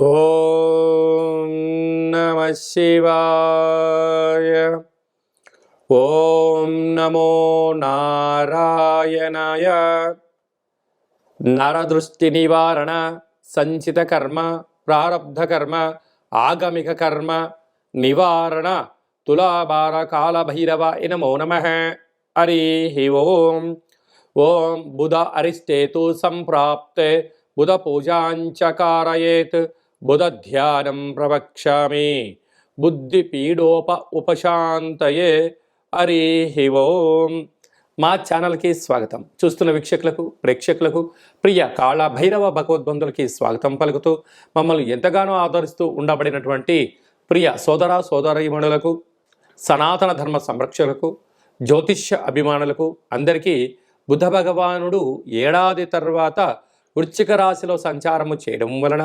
ఓం నమ శివాయ. ఓం నమో నారాయణాయ. నరదృష్టి నివారణ సంచిత కర్మ ప్రారబ్ధ కర్మ ఆగమిక కర్మ నివారణ తులాభార కాళభైరవ నమో నమ. హరి ఓం. ఓం బుధ అరిష్టేతు సంప్రాప్తే బుధ పూజాంచ కారయేత్ ధ్యానం ప్రవక్ష్యామి. బుద్ధి పీడోప ఉపశాంతయే హరి ఓం. మా ఛానల్కి స్వాగతం. చూస్తున్న వీక్షకులకు ప్రేక్షకులకు ప్రియ కాళ భైరవ భగవద్బంధులకి స్వాగతం పలుకుతూ మమ్మల్ని ఎంతగానో ఆదరిస్తూ ఉండబడినటువంటి ప్రియ సోదర సోదరీమణులకు సనాతన ధర్మ సంరక్షకులకు జ్యోతిష్య అభిమానులకు అందరికీ బుధ భగవానుడు ఏడాది తర్వాత వృశ్చిక రాశిలో సంచారము చేయడం వలన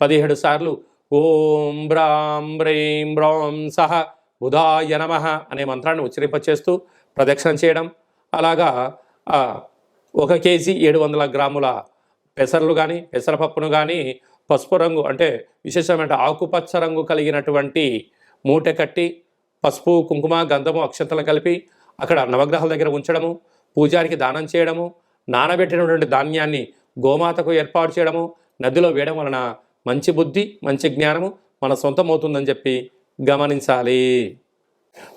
పదిహేడు సార్లు. ఓం బ్రాం బ్రైం బ్రౌం సహ బుధాయ నమ అనే మంత్రాన్ని ఉచ్చరింపచేస్తూ ప్రదక్షిణ చేయడం. అలాగా ఒక కేజీ ఏడు వందల గ్రాముల పెసర్లు కానీ పెసరపప్పును కానీ పసుపు రంగు అంటే విశేషమైన ఆకుపచ్చ రంగు కలిగినటువంటి మూట కట్టి పసుపు కుంకుమ గంధము అక్షంతలు కలిపి అక్కడ నవగ్రహాల దగ్గర ఉంచడము పూజారికి దానం చేయడము నానబెట్టినటువంటి ధాన్యాన్ని గోమాతకు ఏర్పాటు చేయడము నదిలో వేయడం వలన మంచి బుద్ధి మంచి జ్ఞానము మన సొంతం అవుతుందని చెప్పి గమనించాలి.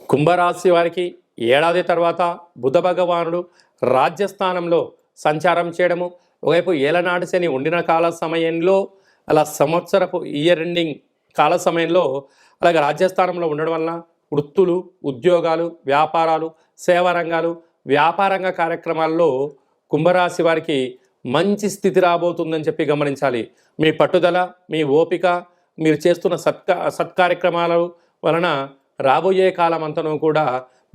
కుంభరాశి వారికి ఏడాది తర్వాత బుధ భగవానుడు రాజ్యస్థానంలో సంచారం చేయడము ఒకవైపు ఏలనాటి శని ఉండిన కాల సమయంలో అలా సంవత్సరపు ఇయర్ ఎండింగ్ కాల సమయంలో అలాగే రాజ్యస్థానంలో ఉండడం వలన వృత్తులు ఉద్యోగాలు వ్యాపారాలు సేవా రంగాలు వ్యాపారంగ కార్యక్రమాల్లో కుంభరాశి వారికి మంచి స్థితి రాబోతుందని చెప్పి గమనించాలి. మీ పట్టుదల మీ ఓపిక మీరు చేస్తున్న సత్కా సత్కార్యక్రమాల వలన రాబోయే కాలం అంతను కూడా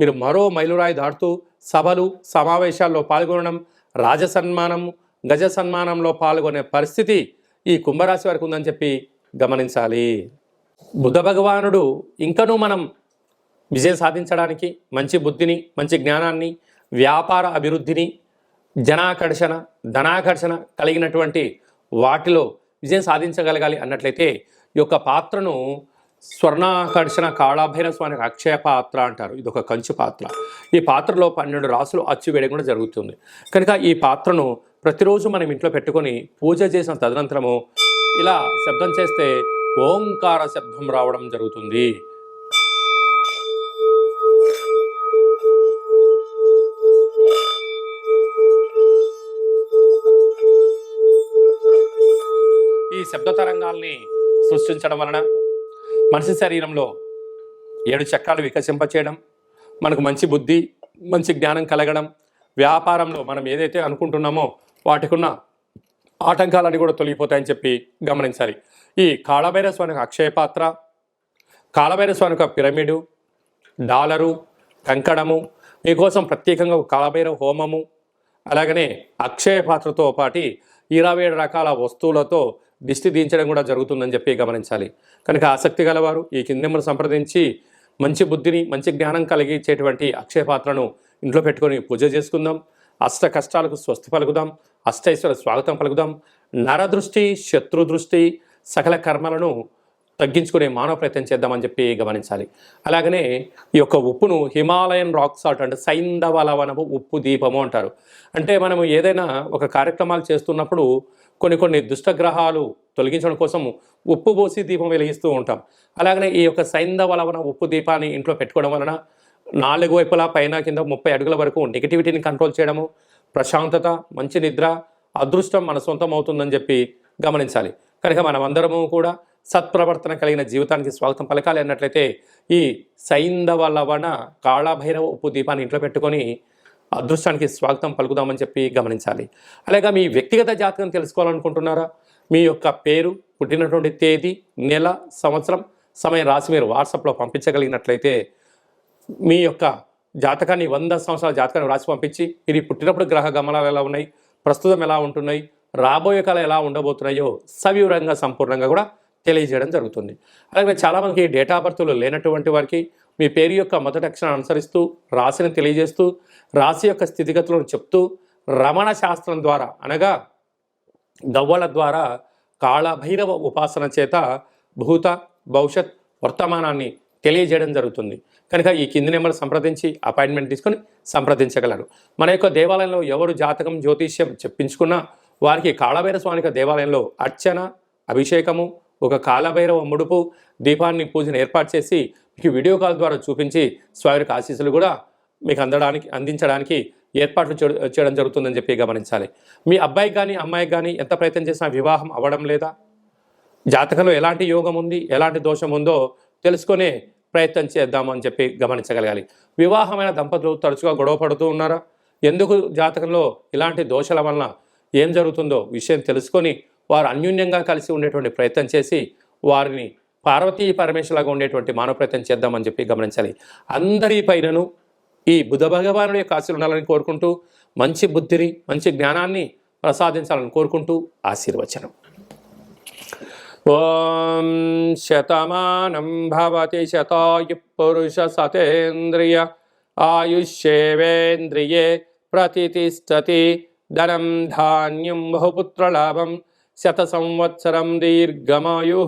మీరు మరో మైలురాయి దాటుతూ సభలు సమావేశాల్లో పాల్గొనడం రాజ సన్మానం గజ సన్మానంలో పాల్గొనే పరిస్థితి ఈ కుంభరాశి వరకు ఉందని చెప్పి గమనించాలి. బుధ భగవానుడు ఇంకనూ మనం విజయం సాధించడానికి మంచి బుద్ధిని మంచి జ్ఞానాన్ని వ్యాపార అభివృద్ధిని జనాకర్షణ ధనాకర్షణ కలిగినటువంటి వాటిలో విజయం సాధించగలగాలి అన్నట్లయితే ఈ యొక్క పాత్రను స్వర్ణాకర్షణ కాళాభైర స్వామి అక్షయ పాత్ర అంటారు. ఇది ఒక కంచు పాత్ర. ఈ పాత్రలో పన్నెండు రాసులు అచ్చు వేయడం కూడా జరుగుతుంది. కనుక ఈ పాత్రను ప్రతిరోజు మనం ఇంట్లో పెట్టుకొని పూజ చేసిన తదనంతరము ఇలా శబ్దం చేస్తే ఓంకార శబ్దం రావడం జరుగుతుంది. శబ్ద తరంగాల్ని సృష్టించడం వలన మనిషి శరీరంలో ఏడు చక్రాలు వికసింపచేయడం మనకు మంచి బుద్ధి మంచి జ్ఞానం కలగడం వ్యాపారంలో మనం ఏదైతే అనుకుంటున్నామో వాటికున్న ఆటంకాలన్నీ కూడా తొలగిపోతాయని చెప్పి గమనించాలి. ఈ కాళభైర స్వామి అక్షయ పాత్ర కాళభైర స్వామి పిరమిడు డాలరు కంకణము మీకోసం ప్రత్యేకంగా కాళభైరవ హోమము అలాగనే అక్షయ పాత్రతో పాటి ఇరవై ఏడు రకాల వస్తువులతో దిష్టి దించడం కూడా జరుగుతుందని చెప్పి గమనించాలి. కనుక ఆసక్తి గలవారు ఈ కింద సంప్రదించి మంచి బుద్ధిని మంచి జ్ఞానం కలిగించేటువంటి అక్షయ పాత్రను ఇంట్లో పెట్టుకొని పూజ చేసుకుందాం. అష్ట కష్టాలకు స్వస్తి పలుకుదాం. అష్టైశ్వర స్వాగతం పలుకుదాం. నరదృష్టి శత్రు దృష్టి సకల కర్మలను తగ్గించుకునే మానవ ప్రయత్నం చేద్దామని చెప్పి గమనించాలి. అలాగనే ఈ యొక్క ఉప్పును హిమాలయన్ రాక్ సాల్ట్ అంటే సైంధవలవనము ఉప్పు దీపము అంటారు. అంటే మనము ఏదైనా ఒక కార్యక్రమాలు చేస్తున్నప్పుడు కొన్ని కొన్ని దుష్టగ్రహాలు తొలగించడం కోసం ఉప్పు పోసి దీపం వెలిగిస్తూ ఉంటాం. అలాగనే ఈ యొక్క సైంధవలవన ఉప్పు దీపాన్ని ఇంట్లో పెట్టుకోవడం వలన నాలుగు వైపులా పైన కింద ముప్పై అడుగుల వరకు నెగిటివిటీని కంట్రోల్ చేయడము ప్రశాంతత మంచి నిద్ర అదృష్టం మన సొంతం అవుతుందని చెప్పి గమనించాలి. కనుక మనమందరము కూడా సత్ప్రవర్తన కలిగిన జీవితానికి స్వాగతం పలకాలి అన్నట్లయితే ఈ సైంధవ లవణ కాళభైరవ ఉప్పు దీపాన్ని ఇంట్లో పెట్టుకొని అదృష్టానికి స్వాగతం పలుకుదామని చెప్పి గమనించాలి. అలాగే మీ వ్యక్తిగత జాతకం తెలుసుకోవాలనుకుంటున్నారా? మీ యొక్క పేరు పుట్టినటువంటి తేదీ నెల సంవత్సరం సమయం రాసి మీరు వాట్సాప్లో పంపించగలిగినట్లయితే మీ యొక్క జాతకాన్ని వంద సంవత్సరాల జాతకాన్ని రాసి పంపించి మీరు పుట్టినప్పుడు గ్రహ గమనాలు ఎలా ఉన్నాయి? ప్రస్తుతం ఎలా ఉంటున్నాయి? రాబోయే కాలం ఎలా ఉండబోతున్నాయో సవివరంగా సంపూర్ణంగా కూడా తెలియజేయడం జరుగుతుంది. అలాగే చాలామందికి డేటా బర్త్లు లేనటువంటి వారికి మీ పేరు యొక్క మొదటి అక్షరం అనుసరిస్తూ రాశిని తెలియజేస్తూ రాశి యొక్క స్థితిగతులను చెప్తూ రమణ శాస్త్రం ద్వారా అనగా గవ్వల ద్వారా కాళభైరవ ఉపాసన చేత భూత భవిష్యత్ వర్తమానాన్ని తెలియజేయడం జరుగుతుంది. కనుక ఈ కింది నెంబర్ సంప్రదించి అపాయింట్మెంట్ తీసుకొని సంప్రదించగలరు. మన యొక్క దేవాలయంలో ఎవరు జాతకం జ్యోతిష్యం చెప్పించుకున్నా వారికి కాళభైర స్వామిక దేవాలయంలో అర్చన అభిషేకము ఒక కాలభైరవ ముడుపు దీపాన్ని పూజను ఏర్పాటు చేసి మీకు వీడియో కాల్ ద్వారా చూపించి స్వామికి ఆశీస్సులు కూడా మీకు అందడానికి అందించడానికి ఏర్పాట్లు చేయడం జరుగుతుందని చెప్పి గమనించాలి. మీ అబ్బాయికి కానీ అమ్మాయికి కానీ ఎంత ప్రయత్నం చేసినా వివాహం అవ్వడం లేదా? జాతకంలో ఎలాంటి యోగం ఉంది ఎలాంటి దోషం ఉందో తెలుసుకునే ప్రయత్నం చేద్దాము అని చెప్పి గమనించగలగాలి. వివాహమైన దంపతులు తరచుగా గొడవ పడుతూ ఉన్నారా? ఎందుకు జాతకంలో ఇలాంటి దోషాల వలన ఏం జరుగుతుందో విషయం తెలుసుకొని వారు అన్యోన్యంగా కలిసి ఉండేటువంటి ప్రయత్నం చేసి వారిని పార్వతీ పరమేశ్వరలాగా ఉండేటువంటి మానవ ప్రయత్నం చేద్దామని చెప్పి గమనించాలి. అందరి పైనను ఈ బుధ భగవానుడి యొక్క ఆశీర్వాదాలు ఉండాలని కోరుకుంటూ మంచి బుద్ధిని మంచి జ్ఞానాన్ని ప్రసాదించాలని కోరుకుంటూ ఆశీర్వచనం. ఓం శతమానం భవతి శతాయు పురుష సతేంద్రియ ఆయుష్యేవేంద్రియే ప్రతిష్టతి ధనం ధాన్యం బహుపుత్రలాభం శత సంవత్సరం దీర్ఘమాయు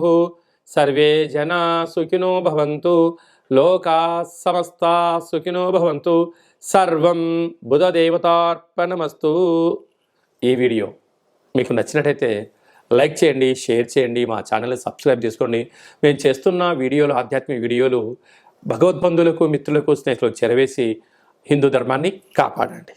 సర్వే జనా సుఖినో భవంతు లోకా సమస్తా సుఖినో భవంతు సర్వం బుధదేవతార్పణమస్తు ఈ వీడియో మీకు నచ్చినట్టయితే లైక్ చేయండి షేర్ చేయండి మా ఛానల్ని సబ్స్క్రైబ్ చేసుకోండి. మేము చేస్తున్న వీడియోలు ఆధ్యాత్మిక వీడియోలు భగవద్బంధులకు మిత్రులకు స్నేహితులకు చెరవేసి హిందూ ధర్మాన్ని కాపాడండి.